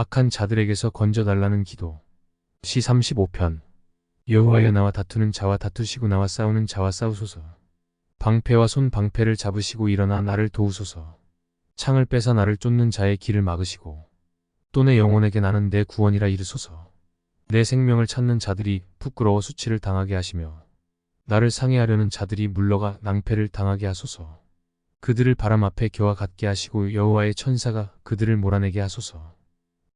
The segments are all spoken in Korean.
악한 자들에게서 건져달라는 기도. 시 35편. 여호와여 나와 다투는 자와 다투시고 나와 싸우는 자와 싸우소서. 방패와 손 방패를 잡으시고 일어나 나를 도우소서. 창을 빼사 나를 쫓는 자의 길을 막으시고 또 내 영혼에게 나는 내 구원이라 이르소서. 내 생명을 찾는 자들이 부끄러워 수치를 당하게 하시며 나를 상해하려는 자들이 물러가 낭패를 당하게 하소서. 그들을 바람 앞에 겨와 같게 하시고 여호와의 천사가 그들을 몰아내게 하소서.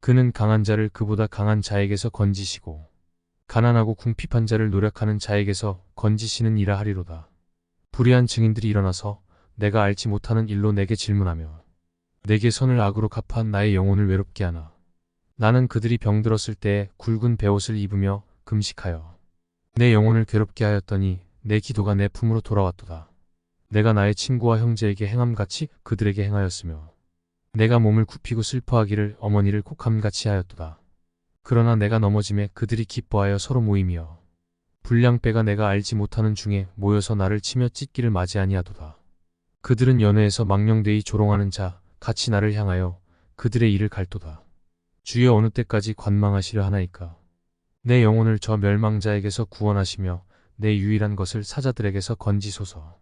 그는 강한 자를 그보다 강한 자에게서 건지시고 가난하고 궁핍한 자를 노력하는 자에게서 건지시는 이라 하리로다. 불의한 증인들이 일어나서 내가 알지 못하는 일로 내게 질문하며 내게 선을 악으로 갚아 나의 영혼을 외롭게 하나. 나는 그들이 병들었을 때에 굵은 베옷을 입으며 금식하여 내 영혼을 괴롭게 하였더니 내 기도가 내 품으로 돌아왔도다. 내가 나의 친구와 형제에게 행함같이 그들에게 행하였으며 내가 몸을 굽히고 슬퍼하기를 어머니를 콕함같이 하였도다. 그러나 내가 넘어짐에 그들이 기뻐하여 서로 모이며 불량배가 내가 알지 못하는 중에 모여서 나를 치며 찢기를 맞이하니하도다. 그들은 연회에서 망령되이 조롱하는 자 같이 나를 향하여 그들의 일을 갈도다. 주여 어느 때까지 관망하시려 하나이까. 내 영혼을 저 멸망자에게서 구원하시며 내 유일한 것을 사자들에게서 건지소서.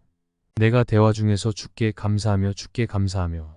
내가 대화 중에서 주께 감사하며 주께 감사하며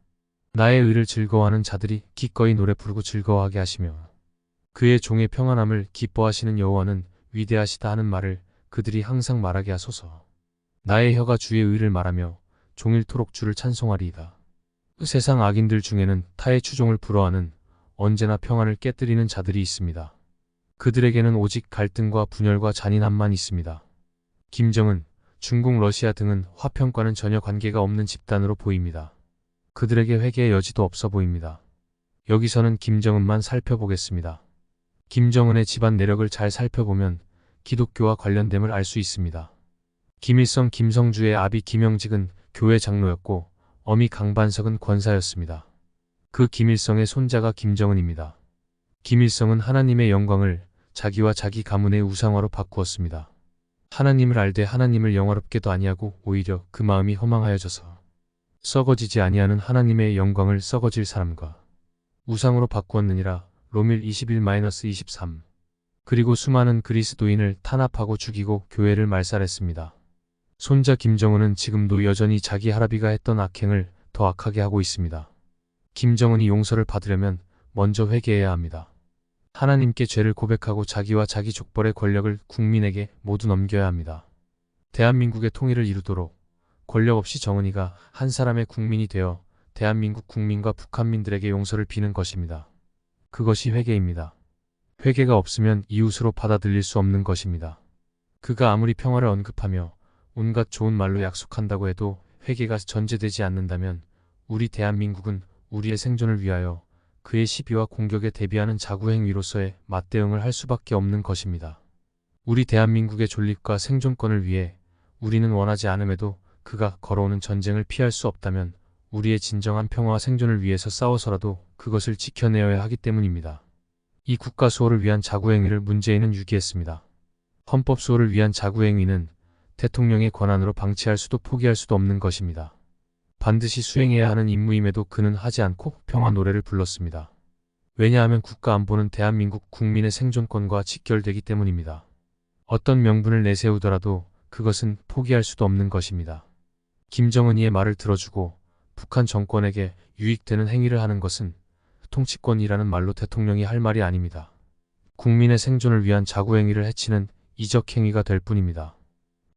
나의 의를 즐거워하는 자들이 기꺼이 노래 부르고 즐거워하게 하시며 그의 종의 평안함을 기뻐하시는 여호와는 위대하시다 하는 말을 그들이 항상 말하게 하소서. 나의 혀가 주의 의를 말하며 종일토록 주를 찬송하리이다. 세상 악인들 중에는 타의 추종을 불허하는 언제나 평안을 깨뜨리는 자들이 있습니다. 그들에게는 오직 갈등과 분열과 잔인함만 있습니다. 김정은, 중국, 러시아 등은 화평과는 전혀 관계가 없는 집단으로 보입니다. 그들에게 회개의 여지도 없어 보입니다. 여기서는 김정은만 살펴보겠습니다. 김정은의 집안 내력을 잘 살펴보면 기독교와 관련됨을 알 수 있습니다. 김일성 김성주의 아비 김영직은 교회 장로였고 어미 강반석은 권사였습니다. 그 김일성의 손자가 김정은입니다. 김일성은 하나님의 영광을 자기와 자기 가문의 우상화로 바꾸었습니다. 하나님을 알되 하나님을 영화롭게도 아니하고 오히려 그 마음이 허망하여져서 썩어지지 아니하는 하나님의 영광을 썩어질 사람과 우상으로 바꾸었느니라 로밀 21-23 그리고 수많은 그리스도인을 탄압하고 죽이고 교회를 말살했습니다. 손자 김정은은 지금도 여전히 자기 할아비가 했던 악행을 더 악하게 하고 있습니다. 김정은이 용서를 받으려면 먼저 회개해야 합니다. 하나님께 죄를 고백하고 자기와 자기 족벌의 권력을 국민에게 모두 넘겨야 합니다. 대한민국의 통일을 이루도록 권력 없이 정은이가 한 사람의 국민이 되어 대한민국 국민과 북한민들에게 용서를 비는 것입니다. 그것이 회개입니다. 회개가 없으면 이웃으로 받아들일 수 없는 것입니다. 그가 아무리 평화를 언급하며 온갖 좋은 말로 약속한다고 해도 회개가 전제되지 않는다면 우리 대한민국은 우리의 생존을 위하여 그의 시비와 공격에 대비하는 자구행위로서의 맞대응을 할 수밖에 없는 것입니다. 우리 대한민국의 존립과 생존권을 위해 우리는 원하지 않음에도 그가 걸어오는 전쟁을 피할 수 없다면 우리의 진정한 평화와 생존을 위해서 싸워서라도 그것을 지켜내어야 하기 때문입니다. 이 국가 수호를 위한 자구행위를 문재인은 유기했습니다. 헌법 수호를 위한 자구행위는 대통령의 권한으로 방치할 수도 포기할 수도 없는 것입니다. 반드시 수행해야 하는 임무임에도 그는 하지 않고 평화 노래를 불렀습니다. 왜냐하면 국가 안보는 대한민국 국민의 생존권과 직결되기 때문입니다. 어떤 명분을 내세우더라도 그것은 포기할 수도 없는 것입니다. 김정은이의 말을 들어주고 북한 정권에게 유익되는 행위를 하는 것은 통치권이라는 말로 대통령이 할 말이 아닙니다. 국민의 생존을 위한 자구행위를 해치는 이적 행위가 될 뿐입니다.